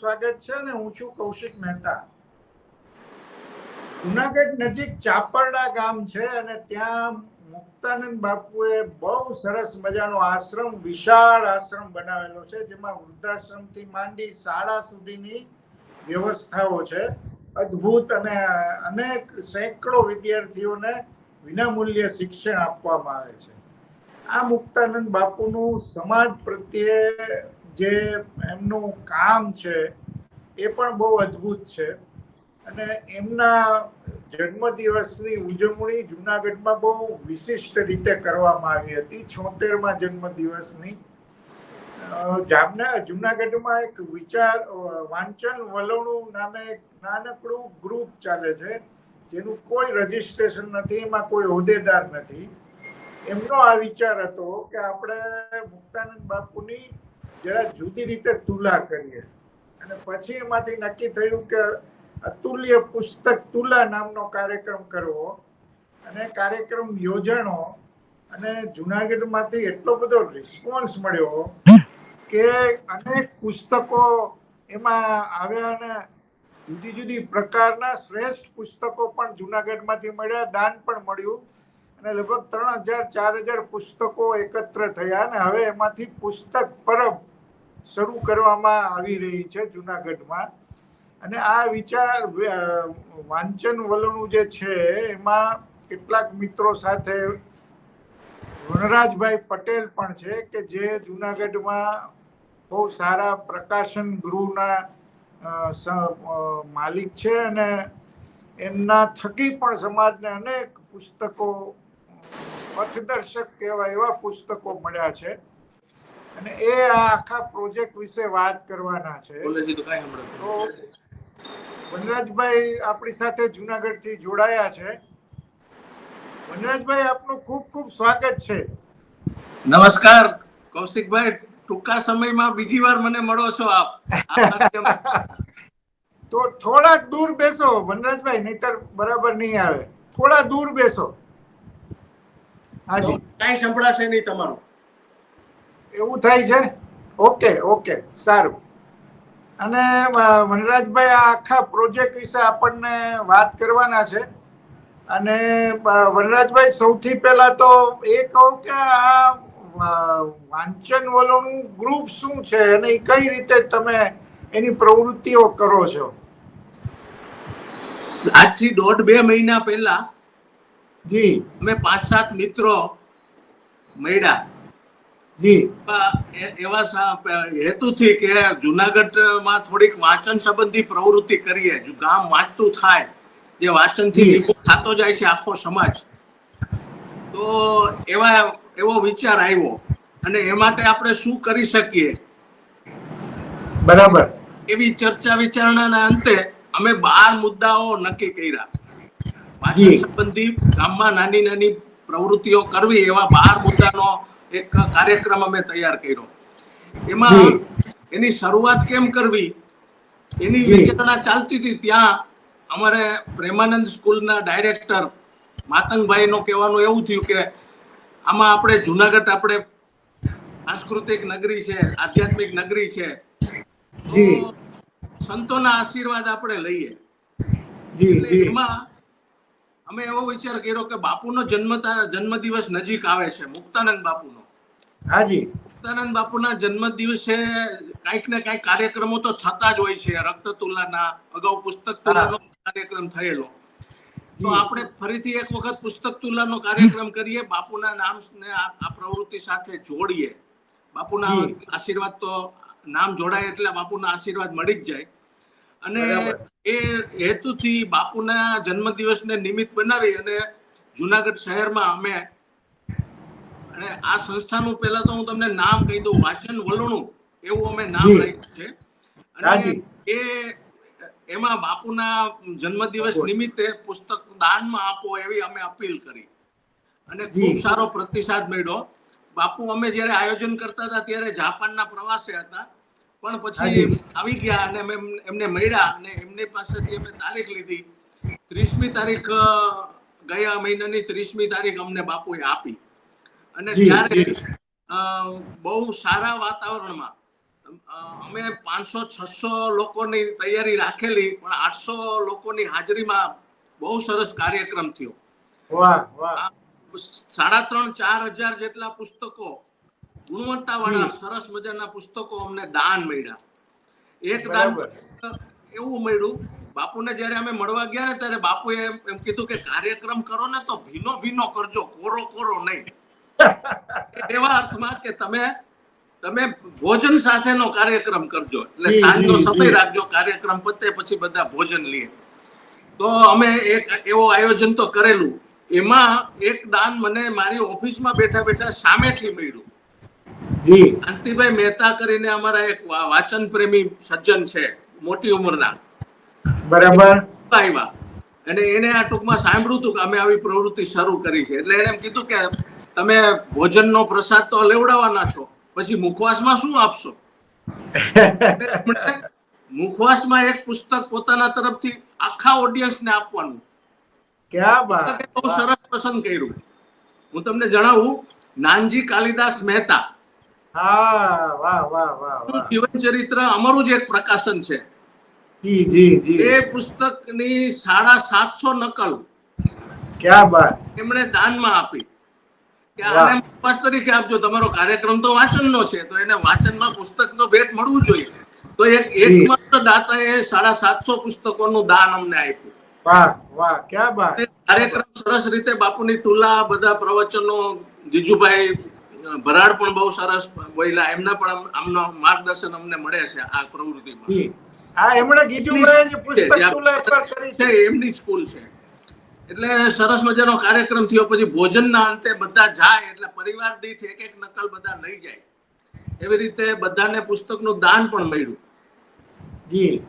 સ્વાગત છે અને હું છું કૌશિક મહેતા. જુનાગઢ નજીક ચાપરડા ગામ છે અને ત્યાં મુક્તાનંદ બાપુએ બહુ સરસ મજાનો આશ્રમ, વિશાળ આશ્રમ બનાવેલો છે, જેમાં વૃદ્ધાશ્રમથી માંડી શાળા સુધીની વ્યવસ્થાઓ છે. અદ્ભુત અને અનેક સેંકડો વિદ્યાર્થીઓને વિનામૂલ્ય શિક્ષણ આપવામાં આવે છે. આ મુક્તાનંદ બાપુનું સમાજ પ્રત્યે જે એમનું કામ છે, એ પણ બહુ અદ્ભુત છે. અને એમના જન્મદિવસની ઉજવણી જુનાગઢમાં બહુ વિશિષ્ટ રીતે કરવામાં આવી હતી. છોતેરમાં જન્મદિવસની. જામના, જુનાગઢમાં એક વિચાર વાંચન વલણું નામે એક નાનકડું ગ્રુપ ચાલે છે, જેનું કોઈ રજીસ્ટ્રેશન નથી, એમાં કોઈ હોદ્દેદાર નથી. એમનો આ વિચાર હતો કે આપણે મુક્તાનંદ બાપુની જરા જુદી રીતે તુલા કરીએ. અને પછી એમાંથી નક્કી થયું કે અતુલ્ય પુસ્તક તુલા નામનો કાર્યક્રમ કરવો. અને કાર્યક્રમ યોજાણો અને જુનાગઢમાંથી એટલો બધો રિસ્પોન્સ મળ્યો કે અનેક પુસ્તકો એમાં આવ્યા અને જુદી જુદી પ્રકારના શ્રેષ્ઠ પુસ્તકો પણ જુનાગઢમાંથી મળ્યા, દાન પણ મળ્યું. અને લગભગ ત્રણ હજાર, ચાર હજાર પુસ્તકો એકત્ર થયા અને હવે એમાંથી પુસ્તક પરબ શરૂ કરવામાં આવી રહી છે જુનાગઢમાં. અને આ વિચાર વાંચન વલણું જે છે, એમાં કેટલાક મિત્રો સાથે વનરાજભાઈ પટેલ પણ છે કે જે જુનાગઢમાં બહુ સારા પ્રકાશન ગૃહના માલિક છે અને એમના થકી પણ સમાજને અનેક પુસ્તકો પથદર્શક કહેવાય એવા પુસ્તકો મળ્યા છે. અને એ આ આખા પ્રોજેક્ટ વિશે વાત કરવાના છે. તો વનરાજભાઈ આપણી સાથે જુનાગઢથી જોડાયા છે. વનરાજભાઈ આપનું ખૂબ ખૂબ સ્વાગત છે. નમસ્કાર કૌશિકભાઈ ટૂંકા સમયમાં બીજી વાર મને મળો છો આપ. તો થોડાક દૂર બેસો વનરાજભાઈ નહીતર બરાબર નહીં આવે. થોડા દૂર બેસો. હાજી. કાંઈ સંભળાશે નહીં તમારું. એવું થાય છે? ઓકે ઓકે સારું. અને વનરાજભાઈ આ આખા પ્રોજેક્ટ વિશે આપણને વાત કરવાના છે. અને વનરાજભાઈ સૌથી પહેલા તો એ કહું કે આ વાંચન વલોનું ગ્રુપ શું છે અને એ કઈ રીતે તમે એની પ્રવૃત્તિઓ કરો છો? આજથી દોઢ બે મહિના પહેલા જી. અમે પાંચ સાત મિત્રો મળ્યા. જી. એવા- હેતુથી કે જુનાગઢમાં થોડીક વાંચન સંબંધી પ્રવૃત્તિ કરીએ. જો ગામ વાંચતું થાય જે વાંચનથી થતો જાય છે આખો સમાજ. તો એવા એવો વિચાર આવ્યો. અને એ માટે આપણે શું કરી શકીએ? બરાબર. એવી ચર્ચા વિચારણાના અંતે અમે બાર મુદ્દાઓ નક્કી કર્યા. વાંચન સંબંધી ગામમાં નાની નાની પ્રવૃત્તિઓ કરવી એવા બાર મુદ્દાનો એક કાર્યક્રમ અમે તૈયાર કર્યો. એમાં એની શરૂઆત કેમ કરવી? એની વિચારણા ચાલતી હતી. ત્યાં અમારે પ્રેમાનંદ સ્કૂલના ડાયરેક્ટર માતંગભાઈનો કહેવાનું એવું થયું કે આમાં આપણે જુનાગઢ આપણે સાંસ્કૃતિક નગરી છે આધ્યાત્મિક નગરી છે. સંતોના આશીર્વાદ આપણે લઈએ. એમાં અમે એવો વિચાર કર્યો કે બાપુનો જન્મ જન્મદિવસ નજીક આવે છે મુક્તાનંદ બાપુનો. હાજી. મુક્તાનંદ બાપુના જન્મ દિવસે કાંઈક ને કાંઈક કાર્યક્રમો તો થતા જ હોય છે. રક્ત તુલાના અગાઉ પુસ્તક તુલાનો કાર્યક્રમ થયેલો. તો આપણે ફરીથી એક વખત પુસ્તક તુલાનો કાર્યક્રમ કરીએ બાપુના નામને આ આ પ્રવૃત્તિ સાથે જોડીએ. બાપુના આશીર્વાદ તો નામ જોડાય એટલે બાપુના આશીર્વાદ મળી જ જાય. અને. એ હેતુથી બાપુના જન્મદિવસને નિમિત્ત બનાવી અને જુનાગઢ શહેરમાં અમે અને આ સંસ્થાનું પહેલા તો હું તમને નામ કહી દઉં વાચન વલણું એવું અમે નામ રાખ્યું છે અને એ એમાં બાપુના જન્મદિવસ. નિમિત્તે પુસ્તક દાનમાં આપો એવી અમે અપીલ કરી અને. ખૂબ સારો પ્રતિસાદ મળ્યો બાપુ અમે જ્યારે આયોજન કરતા હતા ત્યારે જાપાનના પ્રવાસે હતા પણ પછી આવી ગયા અને એમને મળ્યા અને એમની પાસેથી અમે તારીખ લીધી. ત્રીસમી તારીખ ગયા મહિનાની ત્રીસમી તારીખ અમને બાપુએ આપી. અને ત્યારે બહુ સારા વાતાવરણમાં અમે પાંચસો છસો લોકોની તૈયારી રાખેલી પણ આઠસો લોકોની હાજરીમાં બહુ સરસ કાર્યક્રમ થયો. સાડા ત્રણ ચાર હજાર જેટલા પુસ્તકો ગુણવત્તાવાળા સરસ મજાના પુસ્તકો અમને દાન મળ્યા. એક દાન એવું મળ્યું બાપુને જ્યારે અમે મળવા ગયા ને ત્યારે બાપુએ એમ કીધું કે કાર્યક્રમ કરો ને તો ભીનો ભીનો કરજો કોરો કોરો નહીં. એવા અર્થમાં કે તમે તમે ભોજન સાથેનો કાર્યક્રમ કરજો. એટલે સાંજનો સમય રાખજો કાર્યક્રમ પતે પછી બધા ભોજન લઈએ તો અમે એક એવો આયોજન તો કરેલું. એમાં એક દાન મને મારી ઓફિસમાં બેઠા બેઠા સામેથી મળ્યું. કાંતિભાઈ મહેતા કરીને અમારા એક વાચન પ્રેમી સજ્જન છે મોટી ઉંમરના. બરાબર. આવ્યા. અને એને આ ટૂંકમાં સાંભળ્યું હતું કે અમે આવી પ્રવૃત્તિ શરૂ કરી છે. એટલે એને એમ કીધું કે તમે ભોજનનો પ્રસાદ તો લેવડાવવાના છો પછી મુખવાસમાં શું આપશો? મુખવાસમાં એક પુસ્તક પોતાના તરફથી આખા ઓડિયન્સને આપવાનું. ક્યાં બહુ સરસ પસંદ કર્યું. હું તમને જણાવું નાનજી કાલિદાસ મહેતા. હા વાહ વાહ વાહ વાહ. જીવન ચરિત્ર અમારું જ એક પ્રકાશન છે. જી જી જી. એ પુસ્તકની સાડા સાતસો નકલ ક્યાં બાત. એમણે દાનમાં આપી. કે આને ઉપવાસ તરીકે આપજો. તમારો કાર્યક્રમ તો વાંચનનો છે તો એને વાંચનમાં પુસ્તકનો ભેટ મળવું જોઈએ. તો એક એકમાત્ર દાતાએ સાડા સાતસો પુસ્તકોનું દાન અમને આપ્યું. વાહ વાહ ક્યાં બાત. કાર્યક્રમ સરસ રીતે બાપુની તુલા બધા પ્રવચનો જીજુભાઈ ભરાડ પણ બહુ સરસ બોલ્યા. એમના પણ આમ- આમનો માર્ગદર્શન અમને મળે છે આ પ્રવૃત્તિમાં. હા એમણે ગીજુભાઈ જે પુસ્તક કરી છે છે એમની સ્કૂલ છે. એટલે સરસ મજાનો કાર્યક્રમ થયો. પછી ભોજનના અંતે બધા જાય એટલે પરિવાર દીઠ એક એક નકલ બધા લઈ જાય. એવી રીતે બધાને પુસ્તકનું દાન પણ મળ્યું. જી.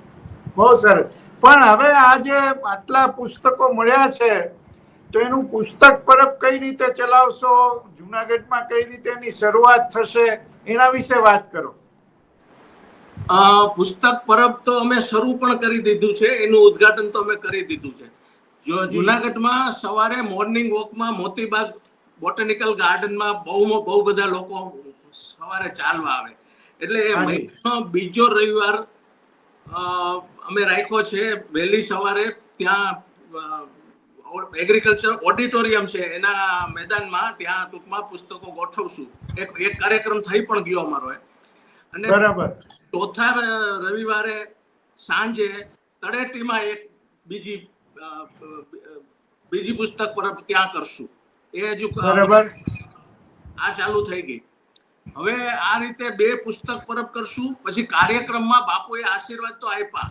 બહુ સરસ. પણ હવે આ જે આટલા પુસ્તકો મળ્યા છે તો એનું પુસ્તક પરબ કઈ રીતે ચલાવશો? જુનાગઢમાં કઈ રીતે એની શરૂઆત થશે? એના વિશે વાત કરો. પુસ્તક પરબ તો અમે શરૂ પણ કરી દીધું છે. એનું ઉદ્ઘાટન તો અમે કરી દીધું છે. જો જુનાગઢમાં સવારે મોર્નિંગ વોકમાં મોતીબાગ બોટેનિકલ ગાર્ડનમાં બહુ બહુ બધા લોકો સવારે ચાલવા આવે. એટલે એ હાજી. બીજો રવિવાર અમે રાખ્યો છે. વહેલી સવારે ત્યાં એગ્રીકલ્ચર ઓડિટોરિયમ છે એના મેદાનમાં ત્યાં ટૂંકમાં પુસ્તકો ગોઠવશું. એક એક કાર્યક્રમ થઈ પણ ગયો અમારો અને બરાબર. ચોથા રવિવારે સાંજે તળેટીમાં એક બીજી બીજી પુસ્તક પર ત્યાં કરશું. એ હજુ બરાબર. આ ચાલુ થઈ ગઈ. હવે આ રીતે બે પુસ્તક પરબ કરશું પછી કાર્યક્રમમાં બાપુએ આશીર્વાદ તો આપ્યા.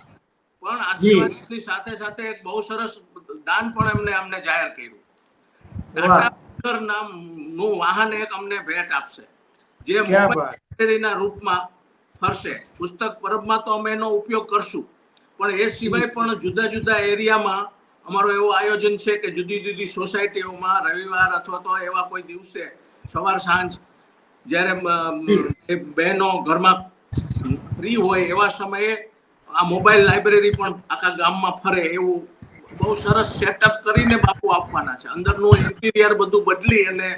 પણ આશીર્વાદની સાથે સાથે એક બહુ સરસ દાન પણ એમને અમને જાહેર કર્યું. મોટર નામનું વાહન એક અમને ભેટ આપશે. જે લાઇબ્રેરીના રૂપમાં ફરશે. પુસ્તક પરબમાં તો અમે એનો ઉપયોગ કરશું. પણ એ સિવાય પણ જુદા જુદા એરિયામાં અમારો એવું આયોજન છે કે જુદી જુદી સોસાયટીઓમાં રવિવાર અથવા તો એવા કોઈ દિવસે સવાર સાંજ જ્યારે બહેનો ઘરમાં ફ્રી હોય એવા સમયે આ મોબાઈલ લાઇબ્રેરી પણ આખા ગામમાં ફરે એવું બહુ સરસ સેટઅપ કરીને બાપુ આપવાના છે. અંદરનું ઇન્ટિરિયર બધું બદલી અને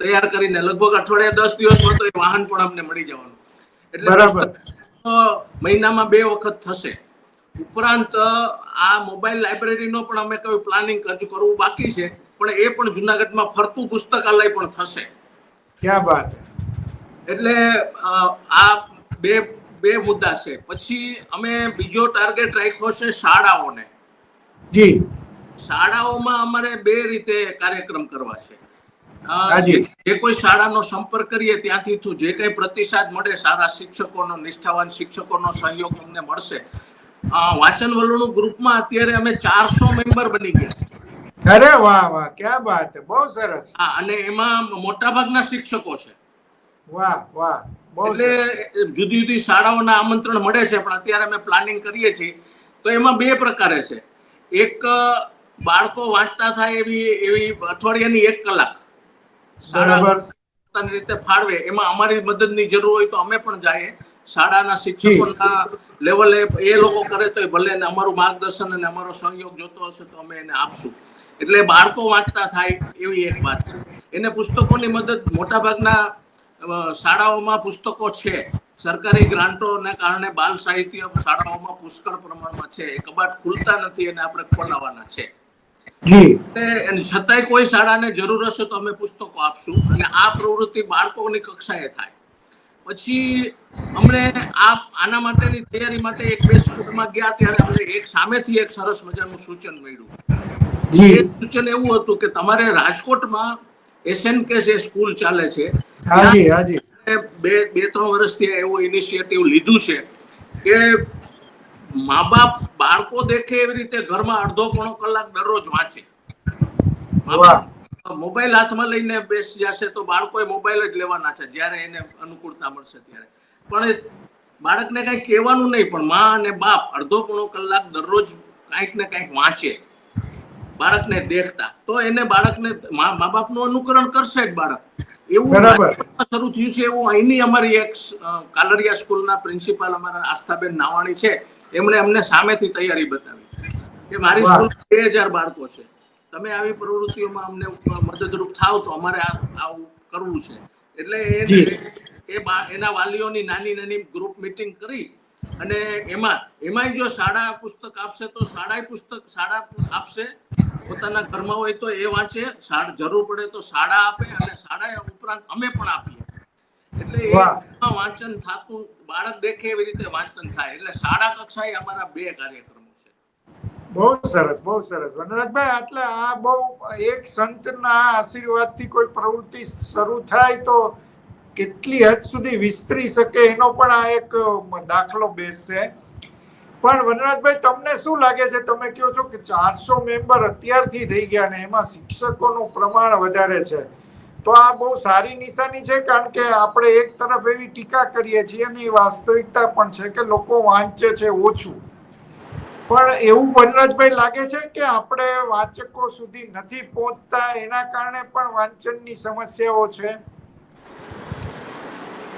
તૈયાર કરીને લગભગ અઠવાડિયા દસ દિવસમાં તો એ વાહન પણ અમને મળી જવાનું. એટલે તો મહિનામાં બે વખત થશે. ઉપરાંત આ મોબાઈલ લાઇબ્રેરીનો પણ અમે કયું પ્લાનિંગ હજુ કરવું બાકી છે પણ એ પણ જુનાગઢમાં ફરતું પુસ્તકાલય પણ થશે. ક્યાં વાત એટલે આ બે બે મુદ્દા છે. પછી અમે બીજો ટાર્ગેટ રાખ્યો છે શાળાઓને. જી. શાળાઓમાં અમારે બે રીતે કાર્યક્રમ કરવા છે. જે કોઈ શાળાનો સંપર્ક કરીએ ત્યાંથી તું જે કંઈ પ્રતિસાદ મળે સારા શિક્ષકોનો નિષ્ઠાવાન શિક્ષકોનો સહયોગ અમને મળશે. વાંચન વલણનું ગ્રુપમાં અત્યારે અમે ચારસો મેમ્બર બની ગયા છે અરે વાહ વાહ ક્યાં વાત બહુ સરસ. હા અને એમાં મોટાભાગના શિક્ષકો છે. વાહ વાહ એટલે જુદી જુદી શાળાઓના આમંત્રણ મળે છે પણ અત્યારે અમે પ્લાનિંગ કરીએ છીએ. તો એમાં બે પ્રકારે છે. એક બાળકો વાંચતા થાય એવી એવી અઠવાડિયાની એક કલાક. શાળા રીતે ફાળવે એમાં અમારી મદદની જરૂર હોય તો અમે પણ જઈએ. શાળાના શિક્ષકોના લેવલે એ લોકો કરે તો ભલે ને અમારું માર્ગદર્શન અને અમારો સહયોગ જોતો હશે તો અમે એને આપશું. એટલે બાળકો વાંચતા થાય એવી એક વાત છે. એને પુસ્તકોની મદદ મોટાભાગના શાળાઓમાં પુસ્તકો છે. સરકારી ગ્રાન્ટોને કારણે બાલ સાહિત્ય શાળાઓમાં પુષ્કળ પ્રમાણમાં છે. એ કબાટ ખુલતા નથી અને આપણે ખોલાવવાના છે. છતાંય કોઈ શાળાને જરૂર હશે તો અમે પુસ્તકો આપશું અને આ પ્રવૃત્તિ બાળકોની કક્ષાએ થાય. પછી અમને આ આના માટેની તૈયારી માટે એક બે સ્કૂલમાં ગયા ત્યારે અમને એક સામેથી એક સરસ મજાનું સૂચન મળ્યું. એ સૂચન એવું હતું કે તમારે રાજકોટમાં એસએનકે જે સ્કૂલ ચાલે છે. હાજી હાજી. બે બે ત્રણ વર્ષથી એવો ઇનિશિયેટિવ લીધું છે કે મા બાપ બાળકો દેખે એવી રીતે ઘરમાં અડધો પોણો કલાક દરરોજ વાંચે. મોબાઈલ હાથમાં લઈને બેસી જશે તો બાળકોએ મોબાઈલ જ લેવાના છે જ્યારે એને અનુકૂળતા મળશે ત્યારે. પણ બાળકને કઈ કહેવાનું નહીં પણ મા અને બાપ અડધો પોણો કલાક દરરોજ કાંઈક ને કાંઈક વાંચે બાળકને દેખતા. તો એને બાળકને મા મા બાપનું અનુકરણ કરશે જ બાળક. એવું શરૂ થયું છે એવું અહીંની અમારી એક કાલરિયા સ્કૂલના પ્રિન્સિપાલ અમારા આસ્થાબેન નાવાણી છે એમણે અમને સામેથી તૈયારી બતાવી. કે મારી સ્કૂલ બે હજાર બાળકો છે. તમે આવી પ્રવૃત્તિઓમાં અમને મદદરૂપ થાવ તો અમારે આ આવું કરવું છે. એટલે એ એના વાલીઓની નાની નાની ગ્રુપ મીટિંગ કરી અને એમાં એમાંય જો શાળા પુસ્તક આપશે તો શાળાએ પુસ્તક શાળા આપશે પોતાના કર્મ હોય તો એ વાંચે જરૂર પડે તો શાળા આપે અને શાળા ઉપરાંત અમે પણ આપીએ. એટલે વાંચન થતું બાળક દેખે એવી રીતે વાંચન થાય. એટલે શાળા કક્ષાએ અમારા બે કાર્યક્રમો છે. બહુ સરસ બહુ સરસ. વનરાજભાઈ એટલે આ બહુ એક સંતના આશીર્વાદથી કોઈ પ્રવૃત્તિ શરૂ થાય તો કેટલી હદ સુધી વિસ્તરી શકે એનો પણ આ એક દાખલો બેસશે. પણ વનરાજભાઈ, તમને શું લાગે છે? તમે કહો છો કે ચારસો મેમ્બર અત્યારથી થઈ ગયા ને એમાં શિક્ષકોનું પ્રમાણ વધારે છે. તો આ બહુ સારી નિશાની છે, કારણ કે આપણે એક તરફ એવી ટીકા કરીએ છીએ અને એ વાસ્તવિકતા પણ છે કે લોકો વાંચે છે ઓછું. પણ એવું વનરાજભાઈ લાગે છે કે આપણે વાચકો સુધી નથી પહોંચતા, એના કારણે પણ વાંચનની સમસ્યાઓ છે?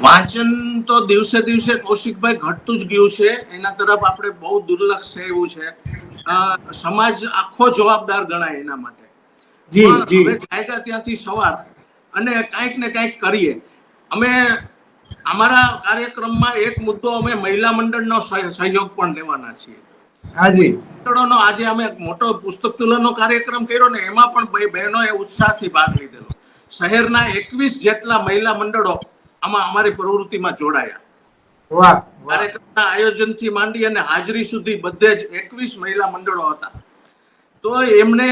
વાંચન તો દિવસે દિવસે કૌશિકભાઈ ઘટતું જ ગયું છે. એના તરફ આપણે બહુ દુર્લક્ષ છે એવું છે. સમાજ આખો જવાબદાર ગણાય એના માટે. જી જી. હવે ત્યાંથી સવાર. અને કાંઈક ને કાંઈક કરીએ. અમે અમારા કાર્યક્રમમાં એક મુદ્દો અમે મહિલા મંડળનો સહયોગ પણ લેવાના છીએ. હાજી મંડળોનો આજે અમે મોટો પુસ્તક તુલનનો કાર્યક્રમ કર્યો ને એમાં પણ બહેનોએ ઉત્સાહથી ભાગ લીધેલો. શહેરના એકવીસ જેટલા મહિલા મંડળો આમાં અમારી પ્રવૃત્તિમાં જોડાયા. કાર્યક્રમના આયોજનથી માંડી અને હાજરી સુધી બધે જ એકવીસ મહિલા મંડળો હતા. તો એમને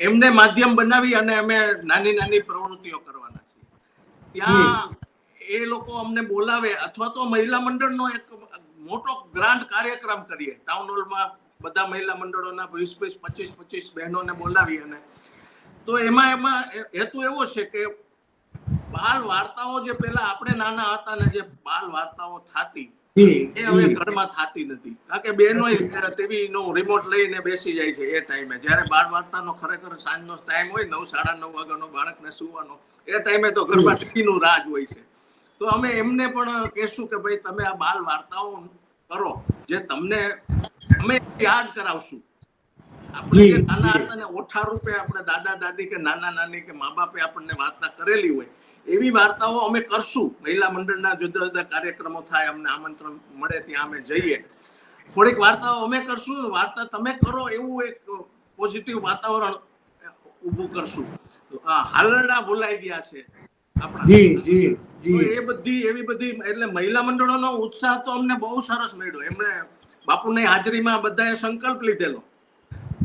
એમને માધ્યમ બનાવી અને અમે નાની નાની પ્રવૃત્તિઓ કરવાના છીએ. ત્યાં એ લોકો અમને બોલાવે અથવા તો મહિલા મંડળનો એક મોટો ગ્રાન્ડ કાર્યક્રમ કરીએ. ટાઉન હોલમાં બધા મહિલા મંડળોના વીસ વીસ પચીસ પચીસ બહેનોને બોલાવી અને તો એમાં એમાં હેતુ એવો છે કે બાલ વાર્તાઓ જે પેલા આપણે નાના હતા ને જે બાલ વાર્તાઓ થતી એ હવે ઘરમાં થતી નથી. કારણ કે બેનો ટીવી નો રિમોટ લઈને બેસી જાય છે એ ટાઈમે જ્યારે બાળ વાર્તાનો ખરેખર સાંજનો ટાઈમ હોય નવ સાડા નવ વાગ્યાનો બાળકને સુવાનો એ ટાઈમે તો ઘરમાં ટીવી નું રાજ હોય છે. તો અમે એમને પણ કહેશું કે ભાઈ તમે આ બાલ વાર્તાઓ કરો જે તમને અમે યાદ કરાવશું. આપણે જે નાના હતા ને ઓઠા રૂપે આપણે દાદા દાદી કે નાના નાની કે મા બાપે આપણને વાર્તા કરેલી હોય એવી વાર્તાઓ અમે કરશું. મહિલા મંડળના જુદા જુદા કાર્યક્રમો થાય અમને આમંત્રણ મળે ત્યાં અમે જઈએ. થોડીક વાર્તાઓ અમે કરશું. વાર્તા તમે કરો એવું એક પોઝિટિવ વાતાવરણ ઊભું કરશું. આ હાલરડા ભૂલાઈ ગયા છે આપણા જી જી જી. એ બધી એવી બધી એટલે મહિલા મંડળોનો ઉત્સાહ તો અમને બહુ સરસ મળ્યો. એમણે બાપુની હાજરીમાં બધાએ સંકલ્પ લીધેલો.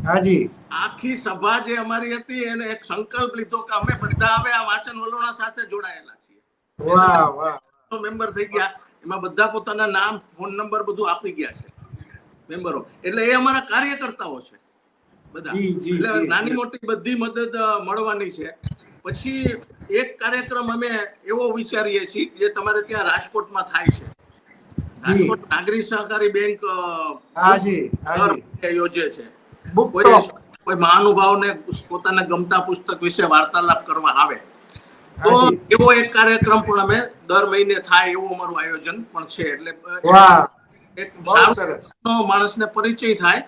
હાજી. આખી સભા જે અમારી હતી એને એક સંકલ્પ લીધો કે અમે બધા હવે આ વાચન વલોણા સાથે જોડાયેલા છીએ. વાહ વાહ. મેમ્બર થઈ ગયા. એમાં બધા પોતાના નામ ફોન નંબર બધું આપી ગયા છે. મેમ્બરો. એટલે એ અમારા કાર્યકર્તાઓ છે. બધા. એટલે નાની મોટી બધી મદદ મળવાની છે. પછી એક કાર્યક્રમ અમે એવો વિચારીએ છીએ જે તમારે ત્યાં રાજકોટમાં થાય છે. રાજકોટ નાગરિક સહકારી બેંક યોજે છે. બુક કોઈ મહાનુભાવને પોતાના ગમતા પુસ્તક વિશે વાર્તાલાપ કરવા આવે તો એવો એક કાર્યક્રમ પણ અમે દર મહિને થાય એવું અમારું આયોજન પણ છે. એટલે એક માણસને પરિચય થાય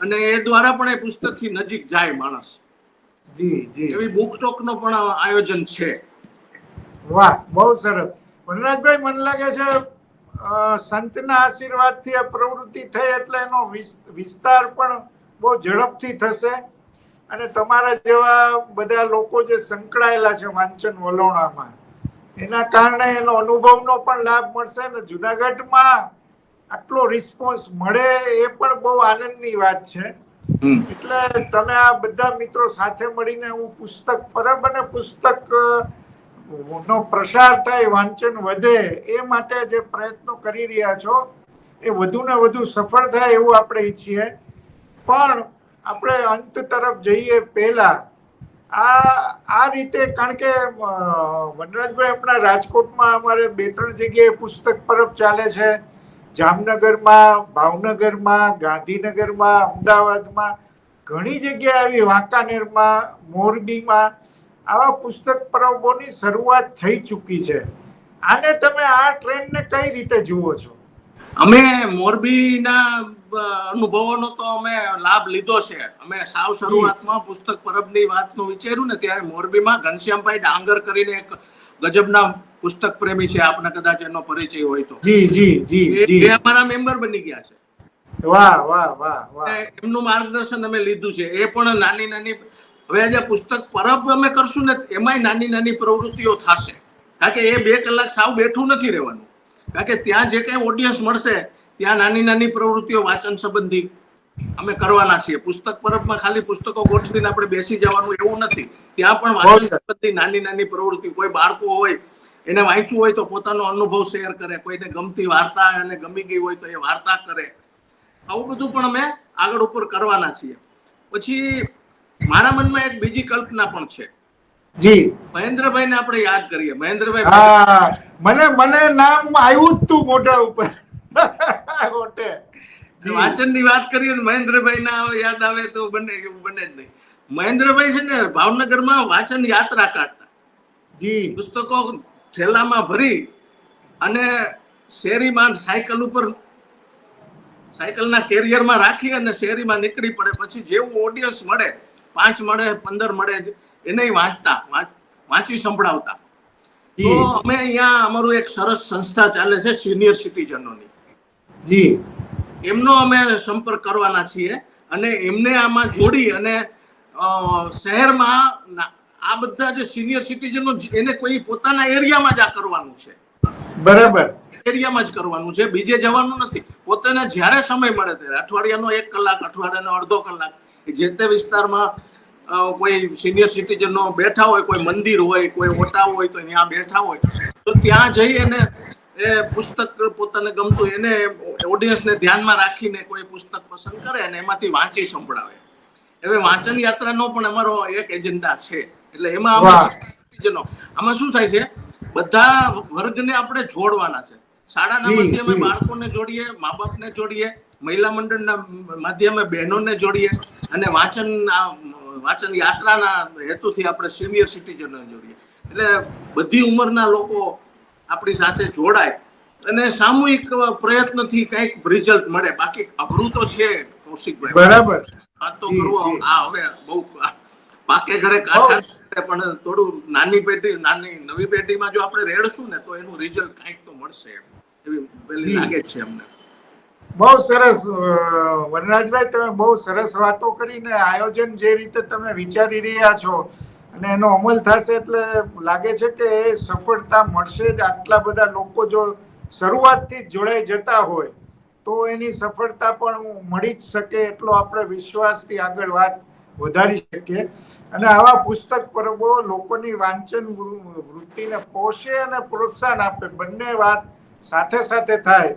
અને એ દ્વારા પણ એ પુસ્તકથી નજીક જાય માણસ. જી જી. એવી બુક ટોકનો પણ આયોજન છે. વાહ બહુ સરસ. વનરાજભાઈ મને લાગે છે સંતના આશીર્વાદથી આ પ્રવૃત્તિ થઈ એટલે એનો વિસ- વિસ્તાર પણ બહુ ઝડપથી થશે. અને તમારા જેવા બધા લોકો જે સંકળાયેલા છે વાંચન વલોણામાં એના કારણે એનો અનુભવનો પણ લાભ મળશે અને જુનાગઢમાં આટલો રિસ્પોન્સ મળે એ પણ બહુ આનંદની વાત છે. એટલે તમે આ બધા મિત્રો સાથે મળીને હું પુસ્તક પરબ અને પુસ્તક નો પ્રસાર થાય વાંચન વધે એ માટે જે પ્રયત્નો કરી રહ્યા છો એ વધુ ને વધુ સફળ થાય એવું આપણે ઈચ્છીએ. પણ આપણે અંત તરફ જઈએ પહેલા. આ આ રીતે કારણ કે વનરાજભાઈ આપણા રાજકોટમાં અમારે બે, ત્રણ જગ્યાએ પુસ્તક પરબ ચાલે છે. જામનગરમાં, ભાવનગરમાં, ગાંધીનગરમાં, અમદાવાદમાં, ઘણી જગ્યાએ આવી વાંકાનેરમાં, મોરબીમાં આવા પુસ્તક પરબોની શરૂઆત થઈ ચૂકી છે. આને તમે આ ટ્રેન્ડને કઈ રીતે જુઓ છો? અમે મોરબીના અનુભવોનો તો અમે લાભ લીધો છે. અમે સાવ શરૂઆતમાં પુસ્તક પરબની વાતનું વિચાર્યું ને ત્યારે મોરબીમાં ઘનશ્યામભાઈ ડાંગર કરીને એક ગજબના પુસ્તક પ્રેમી છે. આપને કદાચ એનો પરિચય હોય તો. જી જી જી એ- અમારા મેમ્બર બની ગયા છે. વાહ વાહ વાહ વાહ. એમનું માર્ગદર્શન અમે લીધું છે. એ પણ નાની નાની હવે જે પુસ્તક પરબ અમે કરશું ને એમાંય નાની નાની પ્રવૃત્તિઓ થશે. કારણ કે એ બે કલાક સાવ બેઠું નથી રહેવાનું. કારણ કે ત્યાં જે કંઈ ઓડિયન્સ મળશે ત્યાં નાની નાની પ્રવૃત્તિઓ વાંચન સંબંધી અમે કરવાના છીએ. પુસ્તક પરબમાં ખાલી પુસ્તકો ગોઠવીને આપણે બેસી જવાનું એવું નથી. ત્યાં પણ વાંચન સંબંધી નાની નાની પ્રવૃત્તિ કોઈ બાળકો હોય એને વાંચવું હોય તો પોતાનો અનુભવ શેર કરે. કોઈને ગમતી વાર્તા એને ગમી ગઈ હોય તો એ વાર્તા કરે. આવું બધું પણ અમે આગળ ઉપર કરવાના છીએ. પછી મારા મનમાં એક બીજી કલ્પના પણ છે. જી. મહેન્દ્રભાઈ ને આપણે યાદ કરીએ. મહેન્દ્રભાઈ મને મને નામ આવ્યું જ તું મોઢા ઉપર. મોટે જી. વાંચનની વાત કરીએ ને મહેન્દ્રભાઈ ના યાદ આવે તો બને એવું બને જ નહીં. મહેન્દ્રભાઈ છે ને ભાવનગરમાં વાંચન યાત્રા કાઢતા. જી. પુસ્તકો થેલામાં ભરી અને શેરીમાં સાયકલ ઉપર સાયકલના કેરિયરમાં રાખી અને શેરીમાં નીકળી પડે. પછી જેવું ઓડિયન્સ મળે પાંચ મળે પંદર મળે એને વાંચતા વાંચ- વાંચી સંભળાવતા. તો અમે અહીંયા અમારું એક સરસ સંસ્થા ચાલે છે સિનિયર સિટીઝનોની જી. એમનો અમે સંપર્ક કરવાના છીએ અને એમને આમાં જોડી અને શહેરમાં આ બધા જે સિનિયર સિટીઝનો એને કોઈ પોતાના એરિયામાં જ આ કરવાનું છે. બરાબર. એરિયામાં જ કરવાનું છે બીજે જવાનું નથી. પોતાને જ્યારે સમય મળે ત્યારે અઠવાડિયાનો એક કલાક અઠવાડિયાનો અડધો કલાક જે તે વિસ્તારમાં કોઈ સિનિયર સિટીઝનો બેઠા હોય કોઈ મંદિર હોય કોઈ ઓટા હોય તો ત્યાં બેઠા હોય તો ત્યાં જઈ અને એ પુસ્તક પોતાને ગમતું એને ઓડિયન્સને ધ્યાનમાં રાખીને કોઈ પુસ્તક પસંદ કરે અને એમાંથી વાંચી સંભળાવે. હવે વાંચન યાત્રાનો પણ અમારો એક એજન્ડા છે. એટલે એમાં આમાં શું થાય છે? બધા વર્ગને આપણે જોડવાના છે. શાળાના માધ્યમે બાળકોને જોડીએ મા બાપને જોડીએ મહિલા મંડળના માધ્યમે બહેનોને જોડીએ અને વાંચન આ વાંચન યાત્રાના હેતુથી આપણે સિનિયર સિટીઝનને જોડીએ એટલે બધી ઉંમરના લોકો આપણી સાથે જોડાય અને સામૂહિક પ્રયત્નથી કંઈક રિઝલ્ટ મળે. બાકી અઘરું તો છે કૌશિકભાઈ. બરાબર. આ તો કરવો આ હવે બહુ પાકે ઘડે કાઠા પણ થોડું નાની પેઢી નાની નવી પેઢીમાં જો આપણે રેડશું ને તો એનું રિઝલ્ટ કંઈક તો મળશે એવી પેલી લાગે છે અમને. બહુ સરસ વનરાજભાઈ, તમે બહુ સરસ વાતો કરીને આયોજન જે રીતે તમે વિચારી રહ્યા છો અને એનો અમલ થશે એટલે લાગે છે કે એ સફળતા મળશે જ. આટલા બધા લોકો જો શરૂઆતથી જ જોડાઈ જતા હોય, તો એની સફળતા પણ મળી જ શકે એટલો આપણે વિશ્વાસથી આગળ વાત વધારી શકીએ. અને આવા પુસ્તક પરબો લોકોની વાંચન વૃત્તિને પોષે અને પ્રોત્સાહન આપે. બંને વાત સાથે સાથે થાય.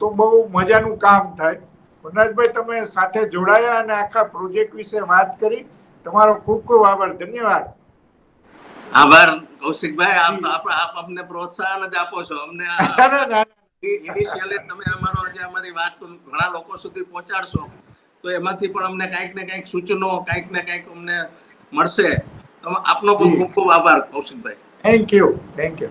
તો બહુ મજાનું કામ થાય. વનરાજભાઈ તમે સાથે જોડાયા અને આખા પ્રોજેક્ટ વિશે વાત કરી. તમારો ખૂબ ખૂબ આભાર. ધન્યવાદ. આભાર કૌશિકભાઈ. આપ આપ અમને પ્રોત્સાહન જ આપો છો. અમને ઇનિશિયલી તમે અમારો જે અમારી વાત ઘણા લોકો સુધી પહોંચાડશો. તો એમાંથી પણ અમને કાંઈક ને કાંઈક સૂચનો કંઈક ને કાંઈક અમને મળશે. આપનો પણ ખૂબ ખૂબ આભાર Kaushikbhai. Thank you thank you